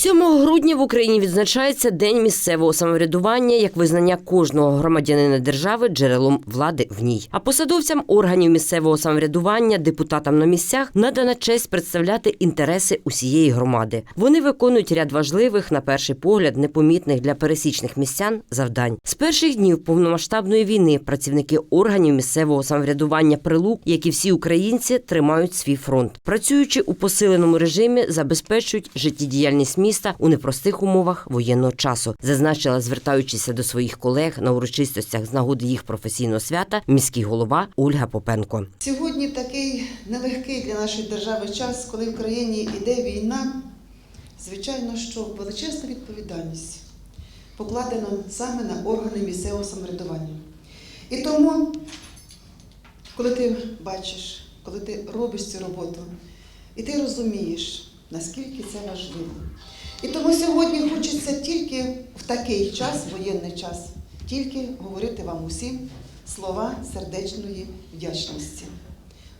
7 грудня в Україні відзначається День місцевого самоврядування як визнання кожного громадянина держави джерелом влади в ній. А посадовцям органів місцевого самоврядування, депутатам на місцях надана честь представляти інтереси усієї громади. Вони виконують ряд важливих, на перший погляд, непомітних для пересічних містян завдань. З перших днів повномасштабної війни працівники органів місцевого самоврядування прилук, як і всі українці, тримають свій фронт. Працюючи у посиленому режимі, забезпечують життєдіяльність міста у непростих умовах воєнного часу, зазначила, звертаючися до своїх колег на урочистостях з нагоди їх професійного свята, міський голова Ольга Попенко. Сьогодні такий нелегкий для нашої держави час, коли в країні йде війна. Звичайно, що величезна відповідальність покладена саме на органи місцевого самоврядування. І тому, коли ти бачиш, коли ти робиш цю роботу, і ти розумієш, наскільки це важливо. І тому сьогодні хочеться тільки в такий час, воєнний час, тільки говорити вам усім слова сердечної вдячності.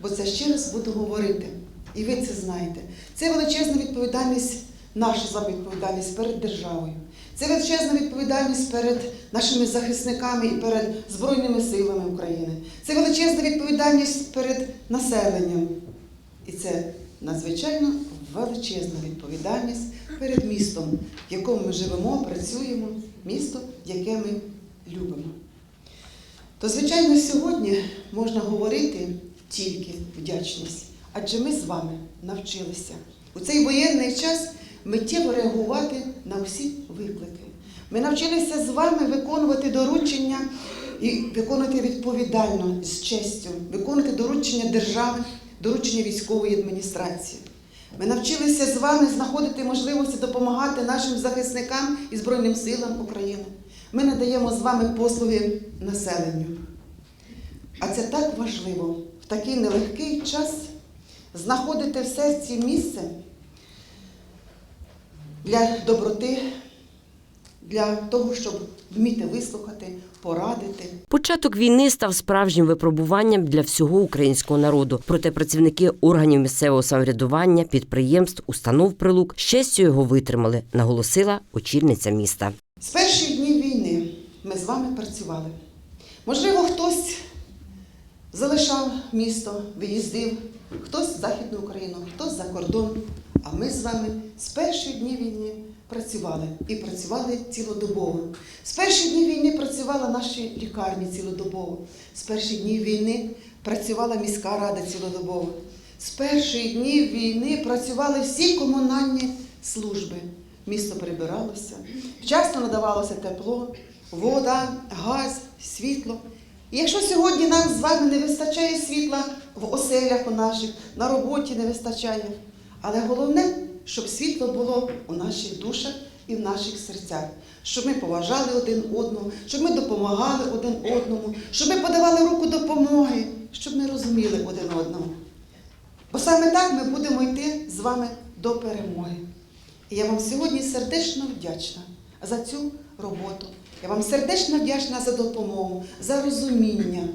Бо це ще раз буду говорити, і ви це знаєте. Це величезна відповідальність, наша з вами відповідальність перед державою. Це величезна відповідальність перед нашими захисниками і перед Збройними силами України. Це величезна відповідальність перед населенням. І це надзвичайно величезна відповідальність перед містом, в якому ми живемо, працюємо, місто, яке ми любимо. То, звичайно, сьогодні можна говорити тільки вдячність, адже ми з вами навчилися у цей воєнний час миттєво реагувати на всі виклики. Ми навчилися з вами виконувати доручення і виконувати відповідально з честю, виконувати доручення держави, доручення військової адміністрації. Ми навчилися з вами знаходити можливості допомагати нашим захисникам і Збройним силам України. Ми надаємо з вами послуги населенню. А це так важливо в такий нелегкий час знаходити в серці місце для доброти, для того, щоб вміти вислухати, порадити. Початок війни став справжнім випробуванням для всього українського народу. Проте працівники органів місцевого самоврядування, підприємств, установ прилук з честю його витримали, наголосила очільниця міста. З перших днів війни ми з вами працювали. Можливо, хтось залишав місто, виїздив, хтось в Західну Україну, хтось за кордон. А ми з вами з перших днів війни працювали і працювали цілодобово. З перших днів війни працювала наші лікарні цілодобово. З перших днів війни працювала міська рада цілодобово. З перших днів війни працювали всі комунальні служби. Місто прибиралося, вчасно надавалося тепло, вода, газ, світло. І якщо сьогодні нам з вами не вистачає світла в оселях у наших, на роботі не вистачає, але головне, щоб світло було у наших душах і в наших серцях, щоб ми поважали один одного, щоб ми допомагали один одному, щоб ми подавали руку допомоги, щоб ми розуміли один одного. Бо саме так ми будемо йти з вами до перемоги. І я вам сьогодні сердечно вдячна за цю роботу. Я вам сердечно вдячна за допомогу, за розуміння.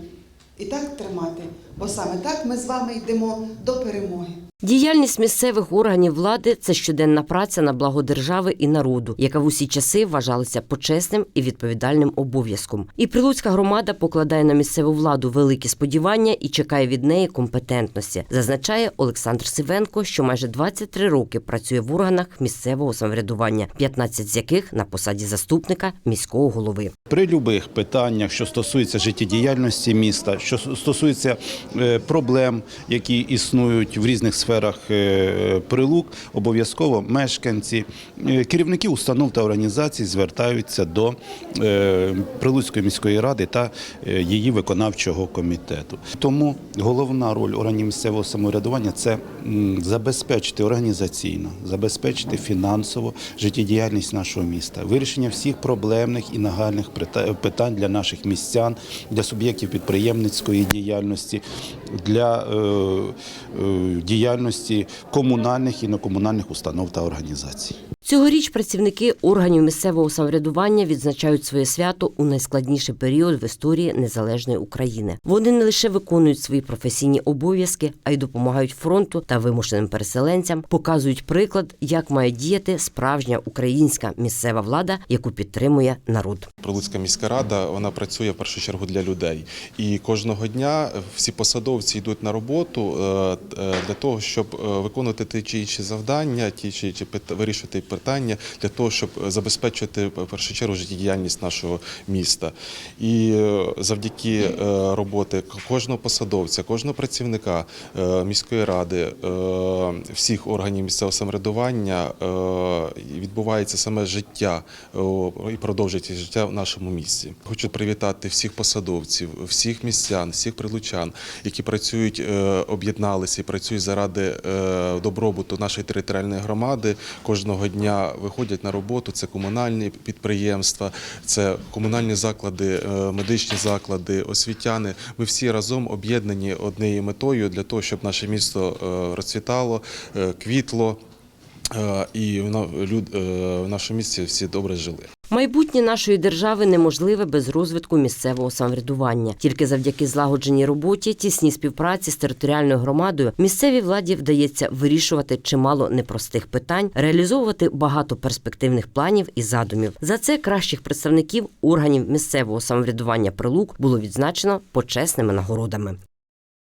І так тримати, бо саме так ми з вами йдемо до перемоги. Діяльність місцевих органів влади це щоденна праця на благо держави і народу, яка в усі часи вважалася почесним і відповідальним обов'язком. І прилуцька громада покладає на місцеву владу великі сподівання і чекає від неї компетентності, зазначає Олександр Сивенко, що майже 23 роки працює в органах місцевого самоврядування, 15 з яких на посаді заступника міського голови. При будь-яких питаннях, що стосуються життєдіяльності міста, що стосуються е, проблем, які існують в різних сферах е, прилук, обов'язково мешканці, е, керівники установ та організацій звертаються до е, Прилуцької міської ради та її виконавчого комітету. Тому головна роль органів місцевого самоврядування це забезпечити організаційно, забезпечити фінансово життєдіяльність нашого міста, вирішення всіх проблемних і нагальних питань для наших містян, для суб'єктів підприємницької діяльності, для е, діяльності комунальних і некомунальних установ та організацій. Цьогоріч працівники органів місцевого самоврядування відзначають своє свято у найскладніший період в історії незалежної України. Вони не лише виконують свої професійні обов'язки, а й допомагають фронту та вимушеним переселенцям, показують приклад, як має діяти справжня українська місцева влада, яку підтримує народ. Прилуцька міська рада вона працює в першу чергу для людей. І кожного дня всі посадовці йдуть на роботу е, е, для того, щоб е, виконувати ті чи інші завдання, ті чи пит- вирішувати питання для того, щоб забезпечити в першу чергу життєдіяльність нашого міста. І е, завдяки е, роботи кожного посадовця, кожного працівника е, міської ради, е, всіх органів місцевого самоврядування е, відбувається саме життя і продовжується життя в нашому місті. Хочу привітати всіх посадовців, всіх містян, всіх прилучан, які працюють, е, об'єдналися і працюють заради е, добробуту нашої територіальної громади. Кожного дня виходять на роботу. Це комунальні підприємства, це комунальні заклади, е, медичні заклади, освітяни. Ми всі разом об'єднані однією метою для того, щоб наше місто е, розцвітало, е, квітло. Е, І люд- е, в нашому місті всі добре жили. Майбутнє нашої держави неможливе без розвитку місцевого самоврядування. Тільки завдяки злагодженій роботі, тісній співпраці з територіальною громадою місцевій владі вдається вирішувати чимало непростих питань, реалізовувати багато перспективних планів і задумів. За це кращих представників органів місцевого самоврядування прилук було відзначено почесними нагородами.